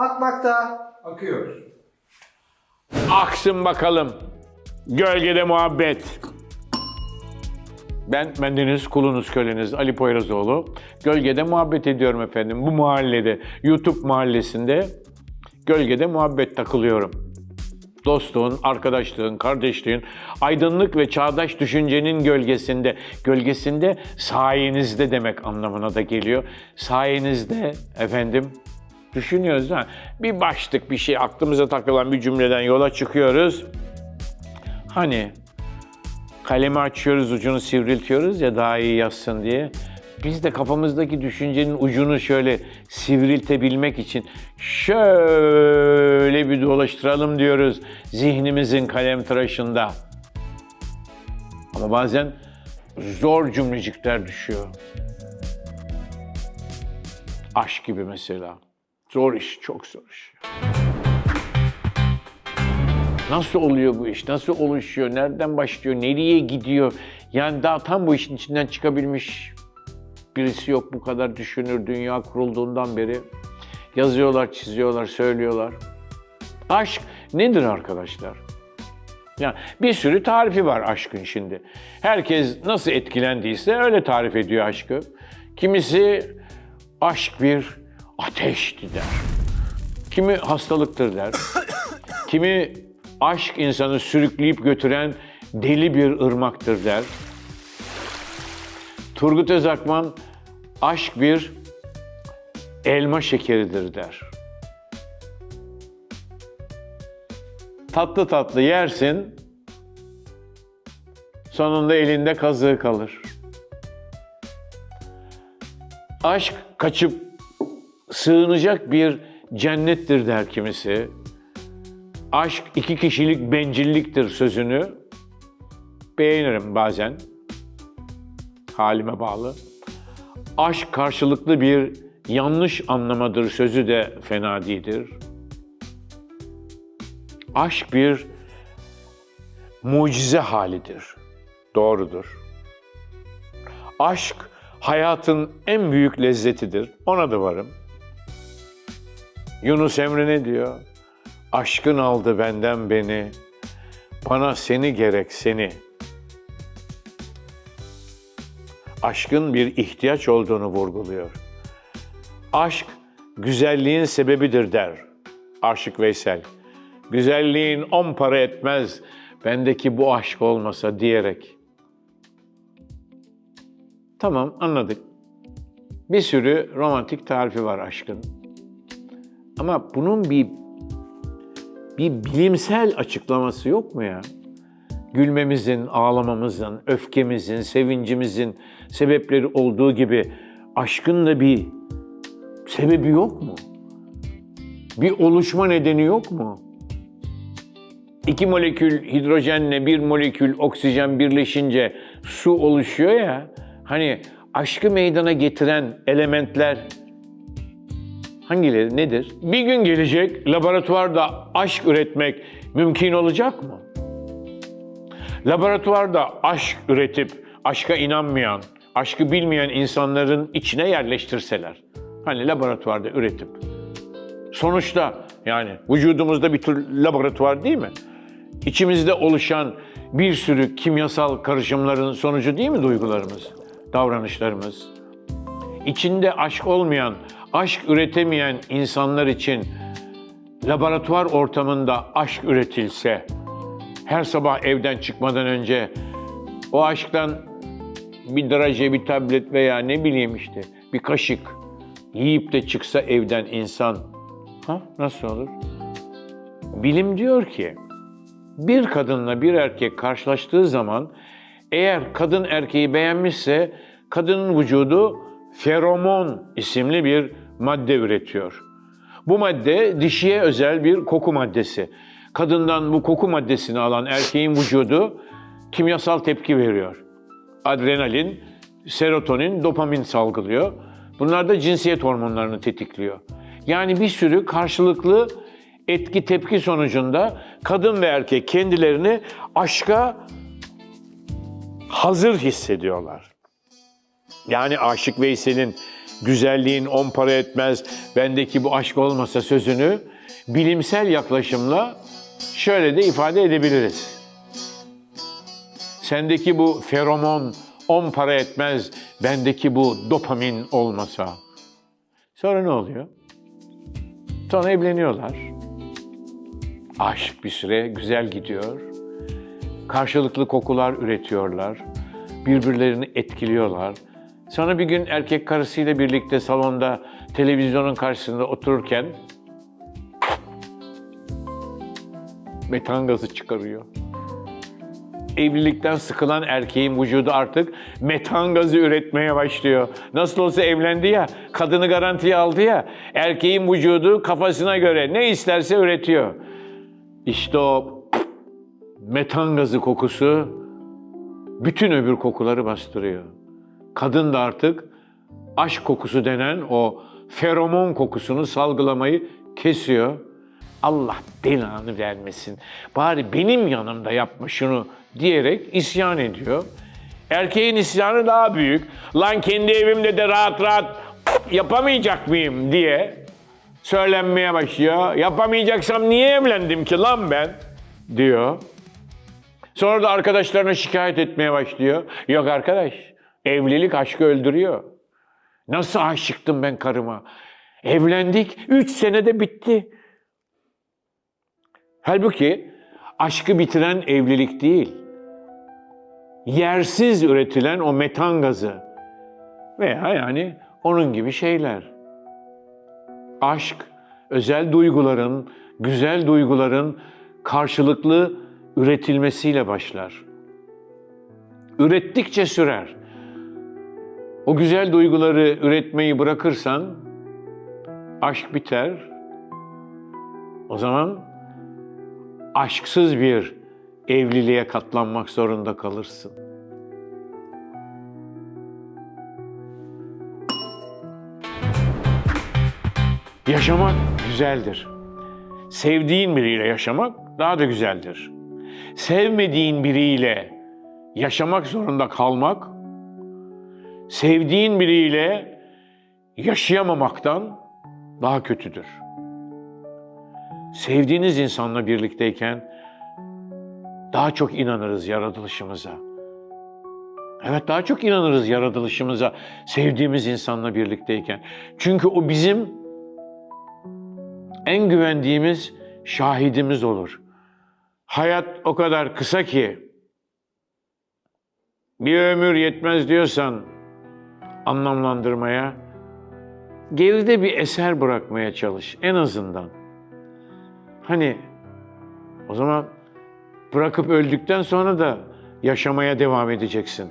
Akmakta. Akıyor. Aksın bakalım. Gölgede muhabbet. Ben bendeniz, kulunuz, köleniz Ali Poyrazoğlu. Gölgede muhabbet ediyorum efendim. Bu mahallede, YouTube mahallesinde gölgede muhabbet takılıyorum. Dostluğun, arkadaşlığın, kardeşliğin, aydınlık ve çağdaş düşüncenin gölgesinde, gölgesinde sayenizde demek anlamına da geliyor. Sayenizde efendim düşünüyoruz ha. Bir başlık bir şey aklımıza takılan bir cümleden yola çıkıyoruz. Hani kalemi açıyoruz, ucunu sivriltiyoruz ya daha iyi yazsın diye. Biz de kafamızdaki düşüncenin ucunu şöyle sivriltebilmek için şöyle bir dolaştıralım diyoruz zihnimizin kalem tıraşında. Ama bazen zor cümlecikler düşüyor. Aşk gibi mesela. Zor iş, çok zor iş. Nasıl oluyor bu iş? Nasıl oluşuyor? Nereden başlıyor? Nereye gidiyor? Yani daha tam bu işin içinden çıkabilmiş birisi yok bu kadar düşünür dünya kurulduğundan beri. Yazıyorlar, çiziyorlar, söylüyorlar. Aşk nedir arkadaşlar? Yani bir sürü tarifi var aşkın şimdi. Herkes nasıl etkilendiyse öyle tarif ediyor aşkı. Kimisi aşk bir ateşti der. Kimi hastalıktır der. Kimi aşk insanı sürükleyip götüren deli bir ırmaktır der. Turgut Özakman aşk bir elma şekeridir der. Tatlı tatlı yersin, sonunda elinde kazığı kalır. Aşk kaçıp sığınacak bir cennettir der kimisi. Aşk iki kişilik bencilliktir sözünü beğenirim bazen. Halime bağlı. Aşk karşılıklı bir yanlış anlamadır sözü de fena değildir. Aşk bir mucize halidir. Doğrudur. Aşk hayatın en büyük lezzetidir. Ona da varım. Yunus Emre ne diyor? Aşkın aldı benden beni, bana seni gerek seni. Aşkın bir ihtiyaç olduğunu vurguluyor. Aşk güzelliğin sebebidir der Aşık Veysel. Güzelliğin on para etmez bendeki bu aşk olmasa diyerek. Tamam anladık. Bir sürü romantik tarifi var aşkın. Ama bunun bir bir bilimsel açıklaması yok mu ya? Gülmemizin, ağlamamızın, öfkemizin, sevincimizin sebepleri olduğu gibi aşkın da bir sebebi yok mu? Bir oluşma nedeni yok mu? İki molekül hidrojenle bir molekül oksijen birleşince su oluşuyor ya. Hani aşkı meydana getiren elementler hangileri nedir? Bir gün gelecek laboratuvarda aşk üretmek mümkün olacak mı? Laboratuvarda aşk üretip aşka inanmayan, aşkı bilmeyen insanların içine yerleştirseler. Hani laboratuvarda üretip. Sonuçta yani vücudumuzda bir tür laboratuvar değil mi? İçimizde oluşan bir sürü kimyasal karışımların sonucu değil mi duygularımız, davranışlarımız? İçinde aşk olmayan, aşk üretemeyen insanlar için laboratuvar ortamında aşk üretilse, her sabah evden çıkmadan önce o aşktan bir draje, bir tablet veya ne bileyim işte bir kaşık yiyip de çıksa evden insan, ha nasıl olur? Bilim diyor ki, bir kadınla bir erkek karşılaştığı zaman eğer kadın erkeği beğenmişse kadının vücudu feromon isimli bir madde üretiyor. Bu madde dişiye özel bir koku maddesi. Kadından bu koku maddesini alan erkeğin vücudu kimyasal tepki veriyor. Adrenalin, serotonin, dopamin salgılıyor. Bunlar da cinsiyet hormonlarını tetikliyor. Yani bir sürü karşılıklı etki tepki sonucunda kadın ve erkek kendilerini aşka hazır hissediyorlar. Yani Aşık Veysel'in güzelliğin on para etmez, bendeki bu aşk olmasa sözünü bilimsel yaklaşımla şöyle de ifade edebiliriz. Sendeki bu feromon on para etmez, bendeki bu dopamin olmasa. Sonra ne oluyor? Sonra evleniyorlar. Aşk bir süre güzel gidiyor. Karşılıklı kokular üretiyorlar. Birbirlerini etkiliyorlar. Sonra bir gün erkek karısıyla birlikte salonda televizyonun karşısında otururken metan gazı çıkarıyor. Evlilikten sıkılan erkeğin vücudu artık metan gazı üretmeye başlıyor. Nasıl olsa evlendi ya, kadını garantiye aldı ya, erkeğin vücudu kafasına göre ne isterse üretiyor. İşte o metan gazı kokusu bütün öbür kokuları bastırıyor. Kadın da artık aşk kokusu denen o feromon kokusunu salgılamayı kesiyor. Allah belanı vermesin. Bari benim yanımda yapma şunu diyerek isyan ediyor. Erkeğin isyanı daha büyük. Lan kendi evimde de rahat rahat yapamayacak mıyım diye söylenmeye başlıyor. Yapamayacaksam niye evlendim ki lan ben diyor. Sonra da arkadaşlarına şikayet etmeye başlıyor. Yok arkadaş, evlilik aşkı öldürüyor. Nasıl aşıktım ben karıma? Evlendik, üç senede bitti. Halbuki aşkı bitiren evlilik değil. Yersiz üretilen o metan gazı veya yani onun gibi şeyler. Aşk, özel duyguların, güzel duyguların karşılıklı üretilmesiyle başlar. Ürettikçe sürer. O güzel duyguları üretmeyi bırakırsan aşk biter. O zaman aşksız bir evliliğe katlanmak zorunda kalırsın. Yaşamak güzeldir. Sevdiğin biriyle yaşamak daha da güzeldir. Sevmediğin biriyle yaşamak zorunda kalmak, sevdiğin biriyle yaşayamamaktan daha kötüdür. Sevdiğiniz insanla birlikteyken daha çok inanırız yaratılışımıza. Evet daha çok inanırız yaratılışımıza sevdiğimiz insanla birlikteyken. Çünkü o bizim en güvendiğimiz şahidimiz olur. Hayat o kadar kısa ki bir ömür yetmez diyorsan anlamlandırmaya geride bir eser bırakmaya çalış en azından. Hani o zaman bırakıp öldükten sonra da yaşamaya devam edeceksin.